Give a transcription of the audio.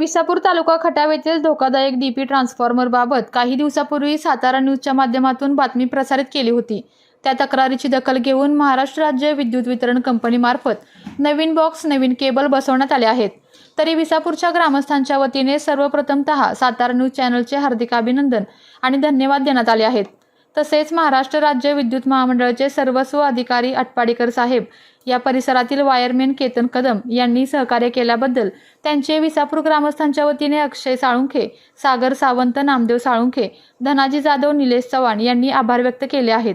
विसापूर तालुका खटाव येथील धोकादायक डीपी ट्रान्सफॉर्मरबाबत काही दिवसापूर्वी सातारा न्यूजच्या माध्यमातून बातमी प्रसारित केली होती. त्या तक्रारीची दखल घेऊन महाराष्ट्र राज्य विद्युत वितरण कंपनीमार्फत नवीन बॉक्स नवीन केबल बसवण्यात आले आहेत. तरी विसापूरच्या ग्रामस्थांच्या वतीने सर्वप्रथमतः सातारा न्यूज चॅनलचे हार्दिक अभिनंदन आणि धन्यवाद देण्यात आले आहेत. तसेच महाराष्ट्र राज्य विद्युत महामंडळाचे सर्वस्व अधिकारी आटपाडीकर साहेब या परिसरातील वायरमॅन केतन कदम यांनी सहकार्य केल्याबद्दल त्यांचे विसापूर ग्रामस्थांच्या वतीने अक्षय साळुंखे सागर सावंत नामदेव साळुंखे धनाजी जाधव निलेश चव्हाण यांनी आभार व्यक्त केले आहेत.